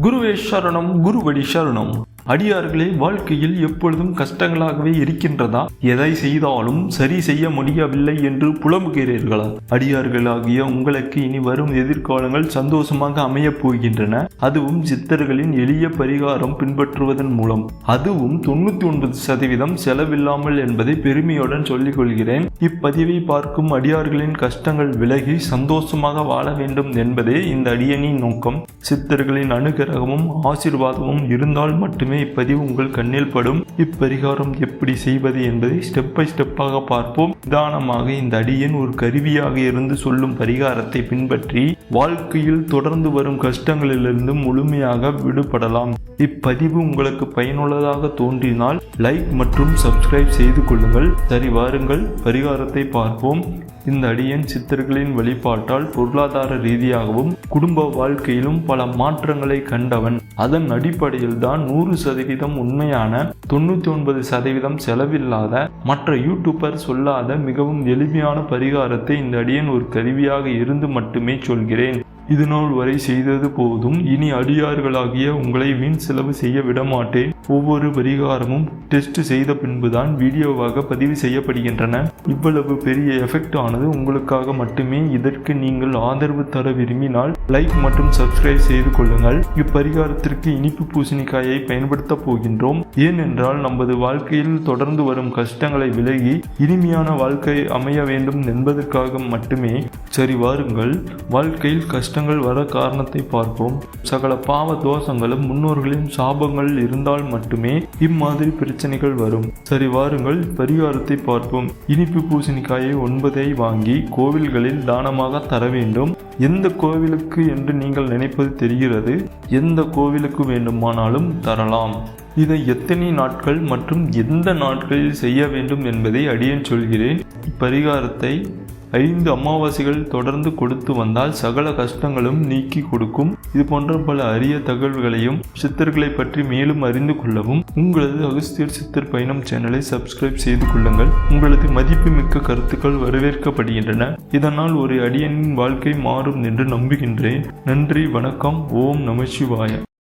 ಗುರು குருவடி சரணம். அடியார்களே வாழ்க்கையில் எப்பொழுதும் கஷ்டங்களாகவே இருக்கின்றதா? எதை செய்தாலும் சரி செய்ய முடியவில்லை என்று புலம்புகிறீர்களா? அடியார்களாகிய உங்களுக்கு இனி வரும் எதிர்காலங்கள் சந்தோஷமாக அமையப் போகின்றன. அதுவும் சித்தர்களின் எளிய பரிகாரம் பின்பற்றுவதன் மூலம். அதுவும் தொண்ணூத்தி ஒன்பது சதவீதம் செலவில்லாமல் என்பதை பெருமையுடன் சொல்லிக் கொள்கிறேன் இப்பதிவை பார்க்கும் அடியார்களின் கஷ்டங்கள் விலகி சந்தோஷமாக வாழ வேண்டும் என்பதே இந்த அடியனின் நோக்கம். சித்தர்களின் அனுகிரகமும் ஆசீர்வாதமும் இருந்தால் மட்டுமே இப்பதிவு உங்கள் கண்ணில் படும். இப்பரிகாரம் எப்படி செய்வது என்பதை ஸ்டெப் பை ஸ்டெப்பாக பார்ப்போம். நிதானமாக இந்த அடியன் ஒரு கருவியாக இருந்து சொல்லும் பரிகாரத்தை பின்பற்றி வாழ்க்கையில் தொடர்ந்து வரும் கஷ்டங்களிலிருந்து முழுமையாக விடுபடலாம். இப்பதிவு உங்களுக்கு பயனுள்ளதாக தோன்றினால் லைக் மற்றும் சப்ஸ்கிரைப் செய்து கொள்ளுங்கள். சரி வாருங்கள் பரிகாரத்தை பார்ப்போம். இந்த அடியன் சித்தர்களின் வழிபாட்டால் பொருளாதார ரீதியாகவும் குடும்ப வாழ்க்கையிலும் பல மாற்றங்களை கண்டவன். அதன் அடிப்படையில் தான் நூறு சதவீதம் உண்மையான தொண்ணூத்தி ஒன்பது சதவீதம் செலவில்லாத மற்ற யூடியூபர் சொல்லாத மிகவும் எளிமையான பரிகாரத்தை இந்த அடியன் ஒரு கருவியாக இருந்து மட்டுமே சொல்கிறேன். இதுநாள் வரை செய்தது போதும். இனி அடியார்களாகிய உங்களை வீண் செலவு செய்ய விட மாட்டேன் ஒவ்வொரு பரிகாரமும் டெஸ்ட் செய்த பின்புதான் வீடியோவாக பதிவு செய்யப்படுகின்றன. இவ்வளவு பெரிய எஃபெக்ட் ஆனது உங்களுக்காக மட்டுமே. இதற்கு நீங்கள் ஆதரவு தர விரும்பினால் லைக் மற்றும் சப்ஸ்கிரைப் செய்து கொள்ளுங்கள். இப்பரிகாரத்திற்கு இனிப்பு பூசணிக்காயை பயன்படுத்த போகின்றோம். ஏனென்றால் நமது வாழ்க்கையில் தொடர்ந்து வரும் கஷ்டங்களை விலகி இனிமையான வாழ்க்கை அமைய வேண்டும் என்பதற்காக மட்டுமே. சரி வாருங்கள். வாழ்க்கையில் கஷ்டங்கள் வர காரணத்தை பார்ப்போம். சகல பாவ தோஷங்களும் முன்னோர்களின் சாபங்கள் இருந்தால் மட்டுமே இம்மாதிரி பிரச்சனைகள் வரும். சரி வாருங்கள் பரிகாரத்தை பார்ப்போம். இனிப்பு பூசணிக்காயை ஒன்பதை வாங்கி கோவில்களில் தானமாக தர வேண்டும். எந்த கோவிலுக்கு என்று நீங்கள் நினைப்பது தெரிகிறது. எந்த கோவிலுக்கு வேண்டுமானாலும் தரலாம். இதை எத்தனை நாட்கள் மற்றும் எந்த நாட்களில் செய்ய வேண்டும் என்பதை அடியேன் சொல்கிறேன். இப்பரிகாரத்தை ஐந்து அமாவாசைகள் தொடர்ந்து கொடுத்து வந்தால் சகல கஷ்டங்களும் நீக்கி கொடுக்கும். இது போன்ற பல அரிய தகவல்களையும் சித்தர்களை பற்றி மேலும் அறிந்து கொள்ளவும் உங்களது அகஸ்தியர் சித்தர் பயணம் சேனலை சப்ஸ்கிரைப் செய்து கொள்ளுங்கள். உங்களது மதிப்புமிக்க கருத்துக்கள் வரவேற்கப்படுகின்றன. இதனால் ஒரு அடியனின் வாழ்க்கை மாறும் என்று நம்புகின்றேன். நன்றி வணக்கம். ஓம் நம சிவாய.